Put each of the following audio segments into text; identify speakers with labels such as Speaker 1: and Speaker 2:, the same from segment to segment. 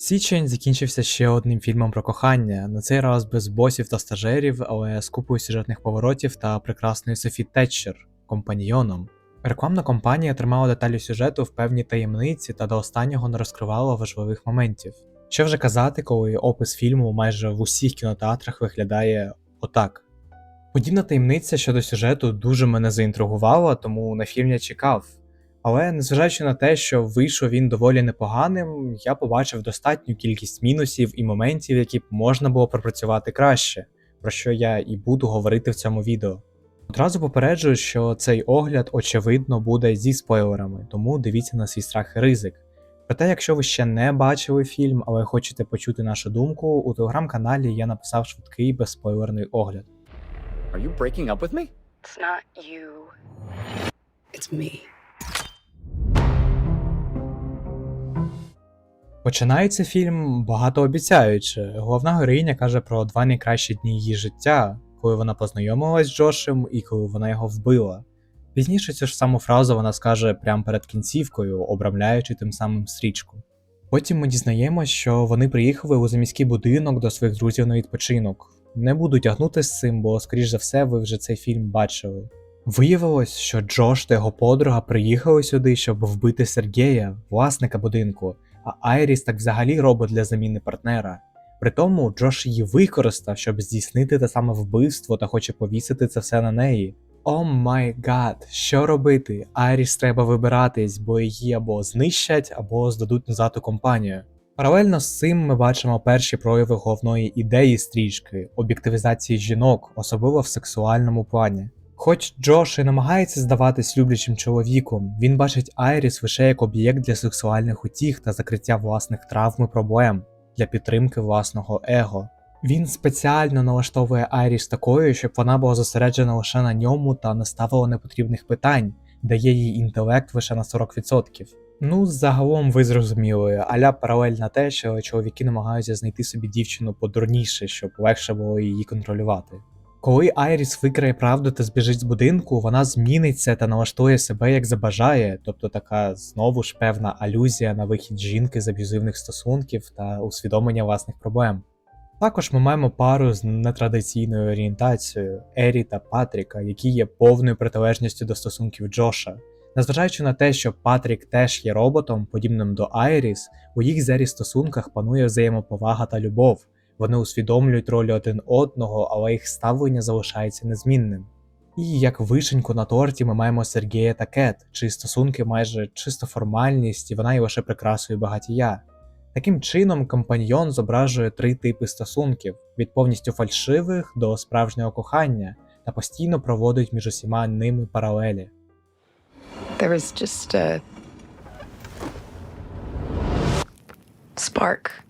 Speaker 1: Січень закінчився ще одним фільмом про кохання, на цей раз без босів та стажерів, але з купою сюжетних поворотів та прекрасною Софі Тетчер, компаньйоном. Рекламна кампанія тримала деталі сюжету в певній таємниці та до останнього не розкривала важливих моментів. Що вже казати, коли опис фільму майже в усіх кінотеатрах виглядає отак. Подібна таємниця щодо сюжету дуже мене заінтригувала, тому на фільм я чекав. Але незважаючи на те, що вийшов він доволі непоганим, я побачив достатню кількість мінусів і моментів, які б можна було пропрацювати краще, про що я і буду говорити в цьому відео. Одразу попереджую, що цей огляд, очевидно, буде зі спойлерами, тому дивіться на свій страх і ризик. Проте, якщо ви ще не бачили фільм, але хочете почути нашу думку, у телеграм-каналі я написав швидкий безспойлерний огляд.
Speaker 2: Are you breaking up with me?
Speaker 3: It's not you. It's me.
Speaker 1: Починається фільм багатообіцяюче. Головна героїня каже про два найкращі дні її життя, коли вона познайомилась з Джошем і коли вона його вбила. Пізніше цю ж саму фразу вона скаже прямо перед кінцівкою, обрамляючи тим самим стрічку. Потім ми дізнаємось, що вони приїхали у заміський будинок до своїх друзів на відпочинок. Не буду тягнути з цим, бо, скоріш за все, ви вже цей фільм бачили. Виявилось, що Джош та його подруга приїхали сюди, щоб вбити Сергія, власника будинку, а Айріс так взагалі робить для заміни партнера. Притому Джош її використав, щоб здійснити те саме вбивство та хоче повісити це все на неї. О май гад, що робити? Айріс треба вибиратись, бо її або знищать, або здадуть назад у компанію. Паралельно з цим ми бачимо перші прояви головної ідеї стрічки об'єктивізації жінок, особливо в сексуальному плані. Хоч Джош і намагається здаватись люблячим чоловіком, він бачить Айріс лише як об'єкт для сексуальних утіх та закриття власних травм і проблем для підтримки власного его. Він спеціально налаштовує Айріс такою, щоб вона була зосереджена лише на ньому та не ставила непотрібних питань, дає їй інтелект лише на 40%. Ну, загалом ви зрозуміли, аля паралель на те, що чоловіки намагаються знайти собі дівчину подурніше, щоб легше було її контролювати. Коли Айріс викриє правду та збіжить з будинку, вона зміниться та налаштує себе як забажає, тобто така знову ж певна алюзія на вихід жінки з аб'юзивних стосунків та усвідомлення власних проблем. Також ми маємо пару з нетрадиційною орієнтацією Ері та Патріка, які є повною протилежністю до стосунків Джоша. Незважаючи на те, що Патрік теж є роботом, подібним до Айріс, у їх зері стосунках панує взаємоповага та любов. Вони усвідомлюють ролі один одного, але їх ставлення залишається незмінним. І як вишеньку на торті ми маємо Сергія та Кет, чиї стосунки майже чисто формальність, і вона є лише прикрасою багатія. Таким чином, компаньйон зображує три типи стосунків: від повністю фальшивих до справжнього кохання, та постійно проводить між усіма ними паралелі.
Speaker 3: There was just a spark.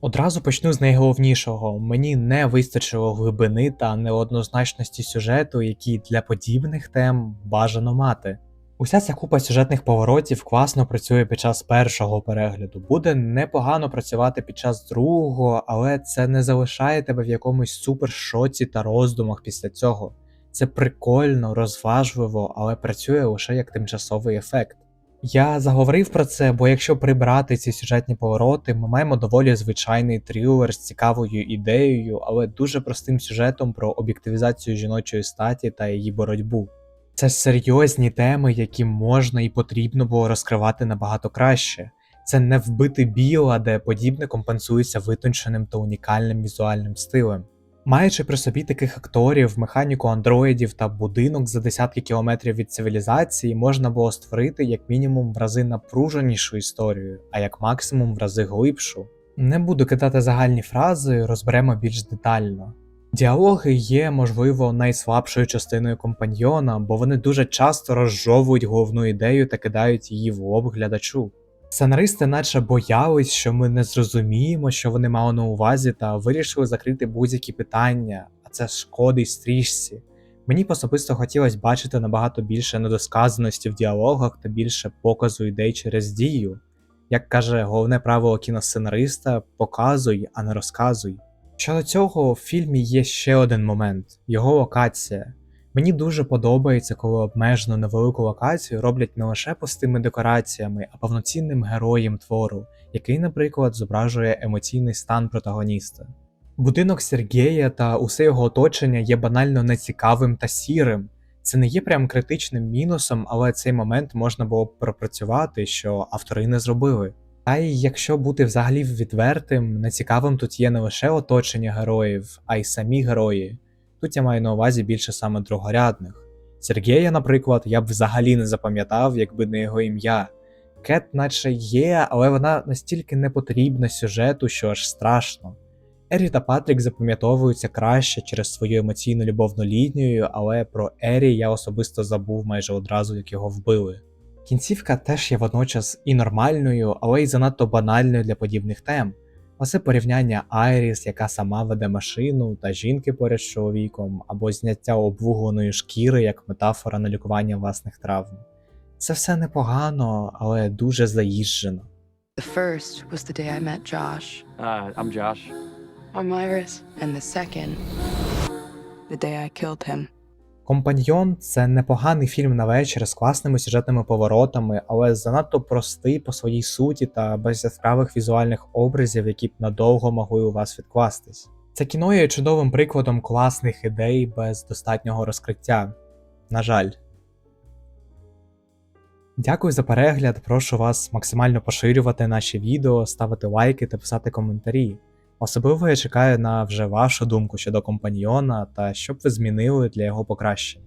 Speaker 1: Одразу почну з найголовнішого. Мені не вистачило глибини та неоднозначності сюжету, які для подібних тем бажано мати. Уся ця купа сюжетних поворотів класно працює під час першого перегляду. Буде непогано працювати під час другого, але це не залишає тебе в якомусь супершоці та роздумах після цього. Це прикольно, розважливо, але працює лише як тимчасовий ефект. Я заговорив про це, бо якщо прибрати ці сюжетні повороти, ми маємо доволі звичайний трилер з цікавою ідеєю, але дуже простим сюжетом про об'єктивізацію жіночої статі та її боротьбу. Це серйозні теми, які можна і потрібно було розкривати набагато краще. Це не вбити біла, де подібне компенсується витонченим та унікальним візуальним стилем. Маючи при собі таких акторів, механіку андроїдів та будинок за десятки кілометрів від цивілізації, можна було створити як мінімум в рази напруженішу історію, а як максимум в рази глибшу. Не буду кидати загальні фрази, розберемо більш детально. Діалоги є, можливо, найслабшою частиною компаньйона, бо вони дуже часто розжовують головну ідею та кидають її в лоб глядачу. Сценаристи наче боялись, що ми не зрозуміємо, що вони мали на увазі, та вирішили закрити будь-які питання, а це шкодить стрічці. Мені особисто хотілося бачити набагато більше недосказаності в діалогах та більше показу ідей через дію. Як каже головне правило кіносценариста, показуй, а не розказуй. Щодо цього, в фільмі є ще один момент його локація. Мені дуже подобається, коли обмежену невелику локацію роблять не лише пустими декораціями, а повноцінним героєм твору, який, наприклад, зображує емоційний стан протагоніста. Будинок Сергія та усе його оточення є банально нецікавим та сірим. Це не є прям критичним мінусом, але цей момент можна було б пропрацювати, що автори не зробили. А й якщо бути взагалі відвертим, нецікавим тут є не лише оточення героїв, а й самі герої. Тут я маю на увазі більше саме другорядних. Сергія, наприклад, я б взагалі не запам'ятав, якби не його ім'я. Кет, наче є, але вона настільки не потрібна сюжету, що аж страшно. Ері та Патрік запам'ятовуються краще через свою емоційну любовну лінію, але про Ері я особисто забув майже одразу, як його вбили. Кінцівка теж є водночас і нормальною, але й занадто банальною для подібних тем. Оце порівняння Айріс, яка сама веде машину, та жінки поряд з чоловіком, або зняття обвугленої шкіри як метафора на лікування власних травм. Це все непогано, але дуже заїжджено.
Speaker 3: The first was the day I met Josh.
Speaker 2: Uh, I'm Josh.
Speaker 3: I'm Iris. And the second, the day I killed him.
Speaker 1: Компаньйон це непоганий фільм на вечір з класними сюжетними поворотами, але занадто простий по своїй суті та без яскравих візуальних образів, які б надовго могли у вас відкластись. Це кіно є чудовим прикладом класних ідей без достатнього розкриття. На жаль. Дякую за перегляд. Прошу вас максимально поширювати наші відео, ставити лайки та писати коментарі. Особливо я чекаю на вже вашу думку щодо компаньйона та що б ви змінили для його покращення.